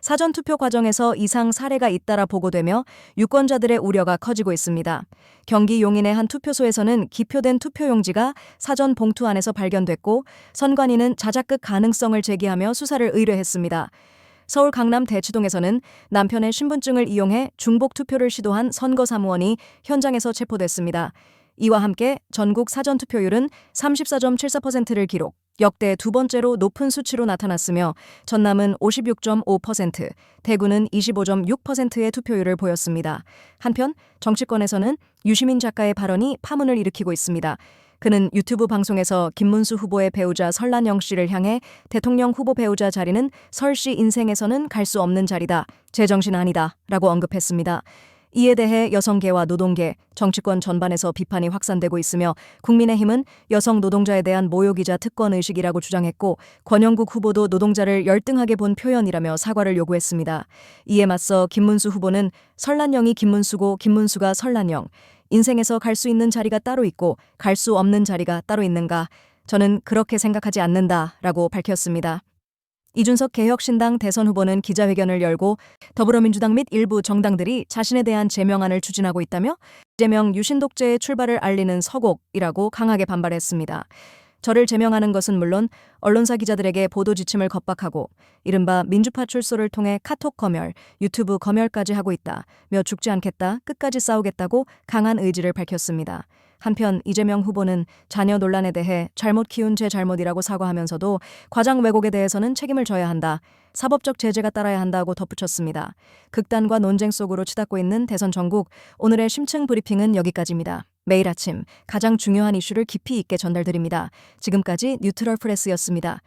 사전투표 과정에서 이상 사례가 잇따라 보고되며 유권자들의 우려가 커지고 있습니다. 경기 용인의 한 투표소에서는 기표된 투표용지가 사전 봉투 안에서 발견됐고 선관위는 자작극 가능성을 제기하며 수사를 의뢰했습니다. 서울 강남 대치동에서는 남편의 신분증을 이용해 중복 투표를 시도한 선거사무원이 현장에서 체포됐습니다. 이와 함께 전국 사전투표율은 34.74%를 기록, 역대 두 번째로 높은 수치로 나타났으며 전남은 56.5%, 대구는 25.6%의 투표율을 보였습니다. 한편 정치권에서는 유시민 작가의 발언이 파문을 일으키고 있습니다. 그는 유튜브 방송에서 김문수 후보의 배우자 설란영 씨를 향해 대통령 후보 배우자 자리는 설 씨 인생에서는 갈 수 없는 자리다. 제정신 아니다. 라고 언급했습니다. 이에 대해 여성계와 노동계, 정치권 전반에서 비판이 확산되고 있으며 국민의힘은 여성 노동자에 대한 모욕이자 특권 의식이라고 주장했고 권영국 후보도 노동자를 열등하게 본 표현이라며 사과를 요구했습니다. 이에 맞서 김문수 후보는 설란영이 김문수고 김문수가 설란영, 인생에서 갈 수 있는 자리가 따로 있고 갈 수 없는 자리가 따로 있는가? 저는 그렇게 생각하지 않는다. 라고 밝혔습니다. 이준석 개혁신당 대선 후보는 기자회견을 열고 더불어민주당 및 일부 정당들이 자신에 대한 제명안을 추진하고 있다며 이재명 유신 독재의 출발을 알리는 서곡이라고 강하게 반발했습니다. 저를 제명하는 것은 물론 언론사 기자들에게 보도 지침을 겁박하고 이른바 민주파 출소를 통해 카톡 검열, 유튜브 검열까지 하고 있다며 죽지 않겠다, 끝까지 싸우겠다고 강한 의지를 밝혔습니다. 한편 이재명 후보는 자녀 논란에 대해 잘못 키운 제 잘못이라고 사과하면서도 과장 왜곡에 대해서는 책임을 져야 한다. 사법적 제재가 따라야 한다고 덧붙였습니다. 극단과 논쟁 속으로 치닫고 있는 대선 전국 오늘의 심층 브리핑은 여기까지입니다. 매일 아침 가장 중요한 이슈를 깊이 있게 전달드립니다. 지금까지 뉴트럴 프레스였습니다.